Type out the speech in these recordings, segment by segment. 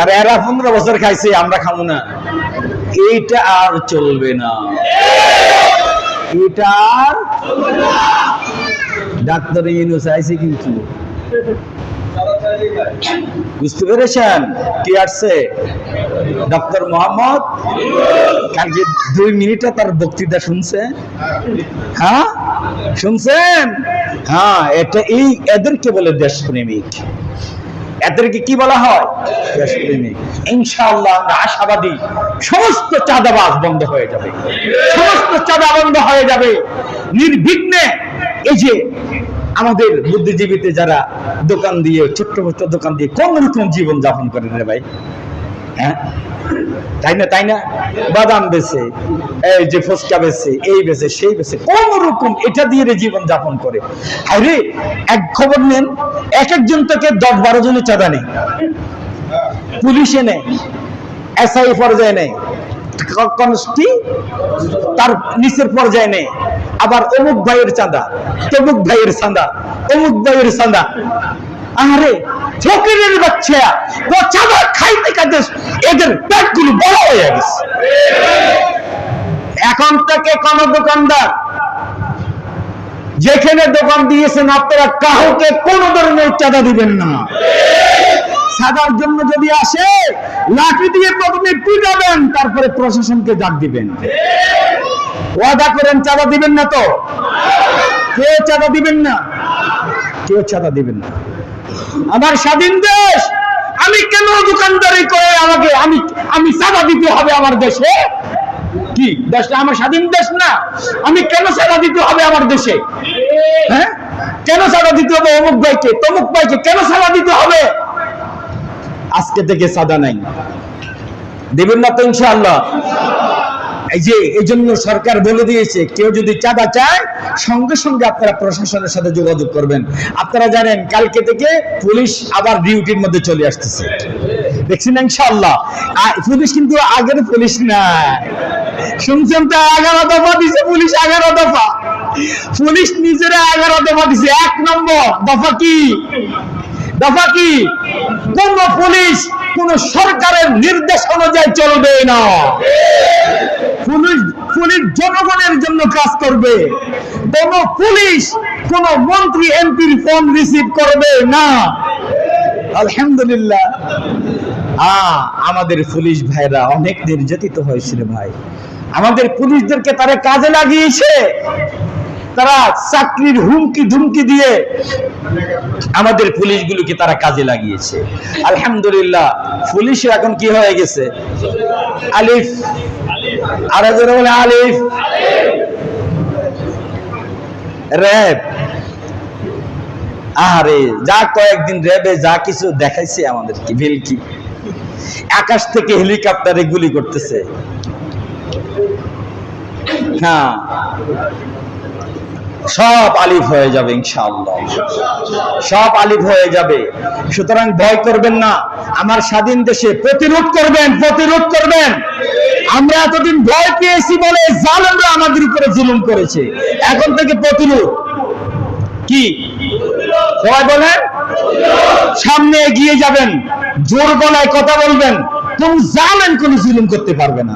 আর এরা পনেরো বছর খাইছে, আমরা খাব না। এইটা আর চলবে না। এটা আর ডাক্তার ইউনুস আইছে কিন্তু। বুঝতে পেরেছেন? কি আসছে? ডক্টর মোহাম্মদ, কালকে দুই মিনিটে তার বক্তৃতা শুনছে। হ্যাঁ? শুনছেন? হ্যাঁ এটা এই এদেরকে বলে দেশপ্রেমিক। এদেরকে কি বলা হয়? ইনশাআল্লাহ আমরা আশাবাদী। সমস্ত চাঁদাবাজ বন্ধ হয়ে যাবে। সমস্ত চাঁদা বন্ধ হয়ে যাবে। নির্বিঘ্নে এই যে আমাদের বুদ্ধিজীবীতে যারা দোকান দিয়ে ছোট্ট ছোট্ট দোকান দিয়ে কোন রকম জীবন যাপন করে রে ভাই? হ্যাঁ? তাই না তাই না? বাদাম বেছে এই যে ফুচকা বেছে এই বেছে সেই বেছে কোন রকম এটা দিয়ে জীবন যাপন করে? আরে এক খবর নেন, এক একজন থেকে দশ বারো জনের চাঁদা নেই। পুলিশে নেই, এসআই পর্যায়ে নেই তার নিচের পর্যায়ে নেই, আবার অমুক ভাইয়ের চাঁদা, তমুক ভাইয়ের চাঁদা, অমুক ভাইয়ের চাঁদা। আরে ফকিরের বাচ্চা খাইতে এখন থেকে কোন দোকানদার যেখানে দোকান দিয়েছেন, আপনারা কাউকে কোন ধরনের চাঁদা দিবেন না। সাদার জন্য যদি আসে, লাঠি দিয়ে প্রথমে পিটাবেন, তারপরে প্রশাসনকে ডাক দিবেন। ওয়াদা করেন, চাঁদা দিবেন না তো? কেউ চাঁদা দিবেন না? কেউ চাঁদা দিবেন না। আমার স্বাধীন দেশ আমি কেন দোকানদারি করে আমাকে আমি আমি চাঁদা দিতে হবে আমার দেশে? কি দেশটা আমার স্বাধীন দেশ না? আমি কেন চাঁদা দিতে হবে আমার দেশে? হ্যাঁ? কেন চাঁদা দিতে হবে অমুক ভাইকে? তমুক ভাইকে কেন চাঁদা দিতে হবে? আজকে থেকে চাঁদা নাই। দেবেন না তো ইনশাআল্লাহ। এই যে, এই জন্য সরকার বলে দিয়েছে, কেউ যদি চাঁদা চায়, সঙ্গে সঙ্গে আপনারা প্রশাসনের সাথে যোগাযোগ করবেন। আপনারা জানেন, কালকে থেকে পুলিশ আবার ডিউটির মধ্যে চলে আসতেছে। দেখছেন ইনশাআল্লাহ? আ- পুলিশ কিন্তু আগের পুলিশ না। শুনছেন তো, এগারো দফা দিছে পুলিশ, এগারো দফা। পুলিশ নিজেরা এগারো দফা দিছে। এক নম্বর দফা কি? দফা কি? কোন পুলিশ কোন সরকারের নির্দেশ অনুযায়ী চলবে না। পুলিশ পুলিশ জনগণের জন্য কাজ করবে। কোন পুলিশ কোন মন্ত্রী, এমপির ফোন রিসিভ করবে না। আলহামদুলিল্লাহ। আমাদের পুলিশ ভাইরা অনেক নির্যাতিত হয়েছিল ভাই। আমাদের পুলিশদেরকে তারা কাজে লাগিয়েছে। তারা চাকরির হুমকি ধুমকি দিয়ে আমাদের পুলিশগুলোকে তারা কাজে লাগিয়েছে। আলহামদুলিল্লাহ। পুলিশ এখন কি হয়ে গেছে? আলিফ। আর বলে আলিফ। র্যাব। আরে যা কয়েকদিন র্যাবে যা কিছু দেখাইছে আমাদেরকে, ভেলকি। আকাশ থেকে হেলিকপ্টারে গুলি করতেছে। হ্যাঁ। সব আলিফ হয়ে যাবে ইনশাআল্লাহ। সব আলিফ হয়ে যাবে। সুতরাং ভয় করবেন না। আমার স্বাধীন দেশে প্রতিরোধ করবেন প্রতিরোধ করবেন। আমরা এতদিন ভয় পেয়েছি বলে জালেমরা আমাদের উপরে জুলুম করেছে। এখন থেকে প্রতিরোধ। কি? সবাই বলেন? সামনে এগিয়ে যাবেন। জোর গলায় কথা বলবেন। কোন জালেন কোন জুলুম করতে পারবে না।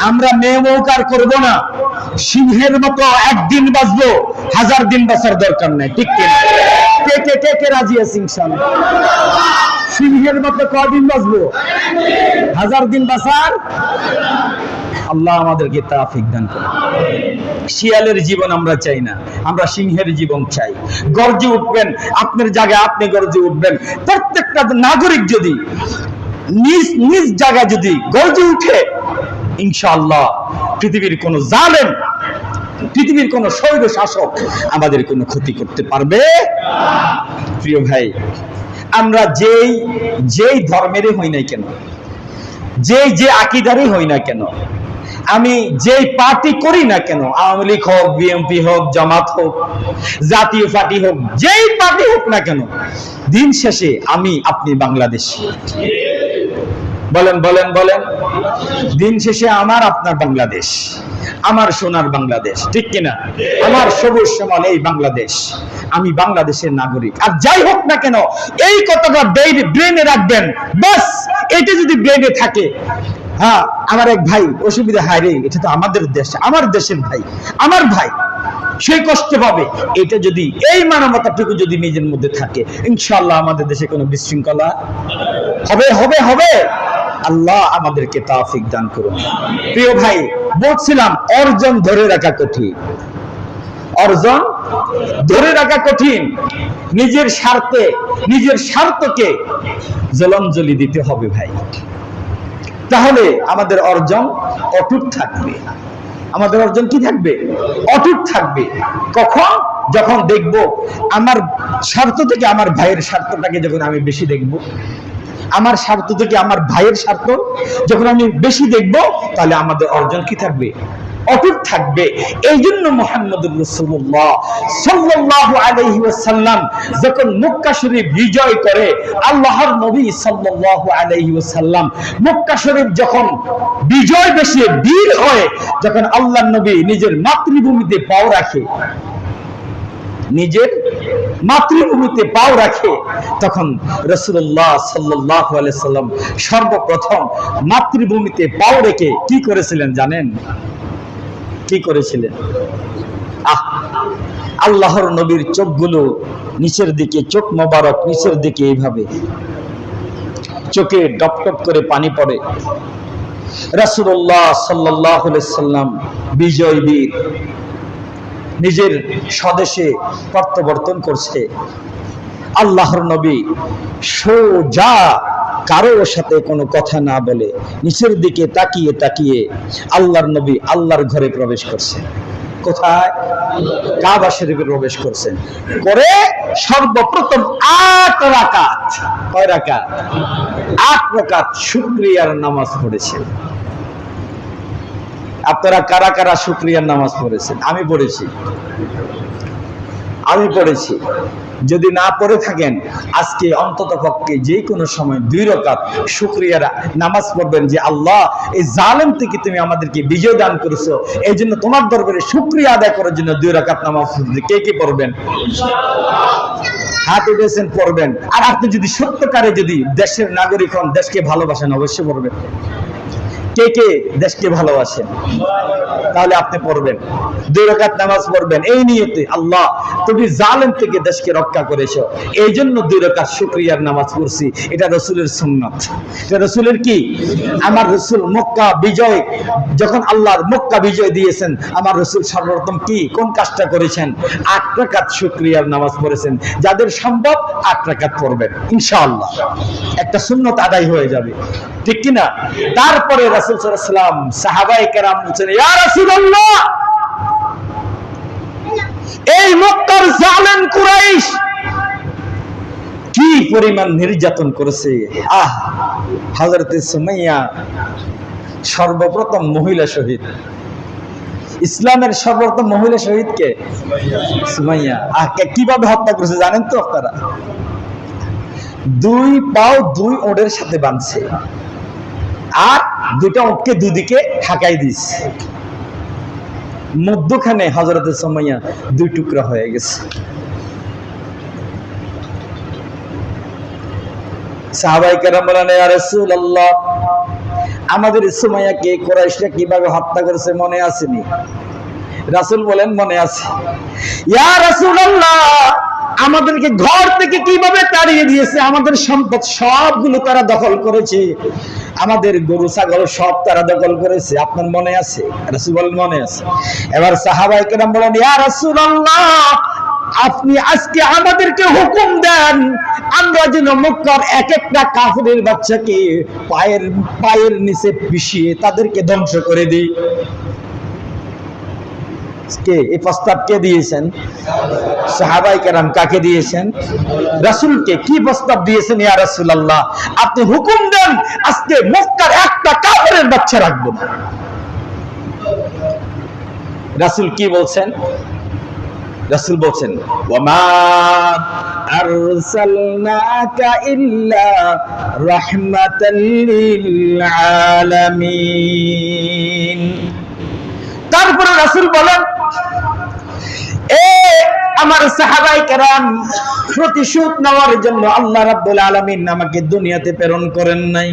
আমরা মেয়ে মৌকার করব না? সিংহের মতো একদিন বাঁচবো হাজার দিন বাঁচার দরকার নেই, ঠিক কে কে রাজি আছে সিংহের মতো কদিন বাঁচবো হাজার দিন বাঁচার? আল্লাহ আমাদেরকে তাফিক দান করে শিয়ালের জীবন আমরা চাই না, আমরা সিংহের জীবন চাই। গর্জে উঠবেন, আপনার জায়গায় আপনি গর্জে উঠবেন। প্রত্যেকটা নাগরিক যদি নিজ নিজ জায়গায় যদি গর্জে উঠে, ইনশাআল্লাহ পৃথিবীর কোন জালেম, পৃথিবীর কোন স্বৈর শাসক আমাদের কোনো ক্ষতি করতে পারবে? প্রিয় ভাই, আমরা যেই যেই ধর্মেরই হই নাই কেন? যেই, যে আকিদারই হই না কেন? আমি যেই পার্টি করি না কেন? আওয়ামী লীগ হোক, বিএনপি হোক, জামাত হোক, জাতীয় পার্টি হোক, যেই পার্টি হোক না কেন, দিন শেষে আমি আপনি বাংলাদেশি। বলেন বলেন বলেন। দিন শেষে আমার আপনার বাংলাদেশ, আমার সোনার বাংলাদেশ, ঠিক কিনা? আমার সবুজ সমাল এই বাংলাদেশ। আমি বাংলাদেশের নাগরিক। আর যাই হোক না কেন, এই কথাটা ব্রেনে রাখবেন। বাস, এটা যদি ব্রেনে থাকে হ্যাঁ আমার এক ভাই, অসুবিধা হায় রে, এটা তো আমাদের দেশ, আমার দেশের ভাই, আমার ভাই সেই কষ্ট পাবে। এটা যদি, এই মানবতাটুকু যদি নিজের মধ্যে থাকে, ইনশাআল্লাহ আমাদের দেশে কোনো বিশৃঙ্খলা হবে হবে হবে। আল্লাহ আমাদেরকে তাফিক দান করুন। প্রিয় ভাই, বলছিলাম অর্জন ধরে রাখা কঠিন। অর্জন ধরে রাখা কঠিন। নিজের স্বার্থে, নিজের স্বার্থকে জলাঞ্জলি দিতে হবে ভাই। তাহলে আমাদের অর্জন অটুট থাকবে। আমাদের অর্জন কি থাকবে? অটুট থাকবে। কখন? যখন দেখব আমার স্বার্থ থেকে, আমার ভাইয়ের স্বার্থটাকে যখন আমি বেশি দেখব। আমার স্বার্থ থেকে আমার ভাইয়ের স্বার্থ, যখন আমি বেশি দেখব, তাহলে আমাদের অর্জন কি থাকবে? অটুট থাকবে। এই জন্য মোহাম্মদুর রসুল্লাহ সাল্লাল্লাহু আলাইহি ওয়াসাল্লাম যখন মক্কা শরীফ বিজয় করে, আল্লাহর নবী সাল্লাল্লাহু আলাইহি ওয়াসাল্লাম মক্কা শরীফ যখন বিজয় বেশি বীর হয়, যখন আল্লাহর নবী নিজের মাতৃভূমিতে পাও রাখে, নিজের মাতৃভূমিতে পাও রাখে। তখন রসুল্লাহ সাল্লাহ সাল্লাম সর্বপ্রথম মাতৃভূমিতে পাও রেখে কি করেছিলেন জানেন? কি করেছিলেন? আহ, আল্লাহর নবীর চোখগুলো নিচের দিকে, চোখ মোবারক নিচের দিকে এইভাবে। চোখে ডপ টপ করে পানি পড়ে। রাসূলুল্লাহ সাল্লাহ সাল্লাম বিজয় বীর নিজের স্বদেশে প্রত্যাবর্তন করছে। আল্লাহর নবী সোজা কারও সাথে কোনো কথা না বলে নিচের দিকে তাকিয়ে তাকিয়ে আল্লাহর নবী আল্লাহর ঘরে প্রবেশ করছে কোথায়? কাবা শরীফে প্রবেশ করছেন। করে সর্বপ্রথম আট রাকাত, কয় রাকাত? আট শুক্রিয়ার নামাজ পড়েছেন। আপনারা কারা কারা শুক্রিয়ার নামাজ পড়েছেন? আমি পড়েছি। আমি পড়েছি। যদি না পড়ে থাকেন, আজকে অন্তত পক্ষে যে কোনো সময় দুই রকাত শুক্রিয়ার নামাজ পড়বেন যে, আল্লাহ, এই জালেম থেকে তুমি আমাদেরকে বিজয় দান করেছ। এই জন্য তোমার দরবারে শুক্রিয়া আদায় করার জন্য দুই রকাত নামাজ। কে কে পড়বেন? হাত উঠেছেন, পড়বেন। আর আপনি যদি সত্যকারে যদি দেশের নাগরিক হন, দেশকে ভালোবাসেন, অবশ্যই পড়বেন। কে কে দেশকে ভালোবাসেন? তাহলে আপনি পড়বেন। দুই রাকাত নামাজ পড়বেন। এই নিয়তে আল্লাহ, তুমি জালেম থেকে দেশকে রক্ষা করেছ। এই জন্য দুই রাকাত শুকরিয়ার নামাজ পড়ছি। এটা রসুলের সুন্নাত। এটা রসুলের কি? আমার রসুল মক্কা বিজয়, যখন আল্লাহর মক্কা বিজয় দিয়েছেন, আমার রসুল সর্বপ্রথম কি? কোন কাজটা করেছেন? আট রাকাত শুকরিয়ার নামাজ পড়েছেন। যাদের সম্ভব আট রাকাত পড়বেন, ইনশাআল্লাহ। একটা সুন্নত আদায় হয়ে যাবে। ঠিক কিনা? তারপরে রাসূল সাল্লাম সাহাবায়ে কেরাম বলছেন এই মক্কার জালেম কুরাইশ কি পরিমাণ নির্যাতন করেছে? আহ, হযরতে সুমাইয়া সর্বপ্রথম মহিলা শহীদ। ইসলামের সর্বপ্রথম মহিলা শহীদকে সুমাইয়া। আহ কে- কীভাবে হত্যা করেছে জানেন তো আপনারা? দুই পাও দুই ওড়ের সাথে বাঁধছে। আর দুইটা ওটকে দুদিকে ঢাকাই দিচ্ছে মধ্যখানে হজরতের সময়া দুই টুকরা হয়ে গেছে। আমাদের সুমাইয়াকে কোরাইশরা কীভাবে হত্যা করেছে মনে আসেনি রাসূল বলেন, মনে আছে। ইয়া রাসূলুল্লাহ আমাদেরকে ঘর থেকে কীভাবে তাড়িয়ে দিয়েছে? আমাদের সম্পদ সবগুলো তারা দখল করেছে? আমাদের গরু, ছাগল সব তারা দখল করেছে। আপনার মনে আছে? রাসূল মনে আছে? এবার সাহাবাই কেরাম বলেন, ইয়া রাসূলুল্লাহ, আপনি আজকে আমাদেরকে হুকুম দেন, আমরা যেন মক্কার এক একটা কাফেরের বাচ্চাকে পায়ের পায়ের নিচে পিষিয়ে তাদেরকে ধ্বংস করে দিই। কে? এই প্রস্তাব কে দিয়েছেন? সাহাবাই কেরাম কাকে দিয়েছেন? রাসূলকে কি? প্রস্তাব দিয়েছেন? ইয়া রাসূলুল্লাহ, আপনি হুকুম দেন, আজকে মক্কার একটা কাফেরের বাচ্চা রাখব। না রাসূল কি বলছেন? রাসূল বলছেন তারপরে রাসূল বলেন এ আমার সাহাবাই কেরাম, প্রতিশোধ নেওয়ার জন্য আল্লাহ রাব্বুল আলামিন আমাকে দুনিয়াতে প্রেরণ করেন নাই।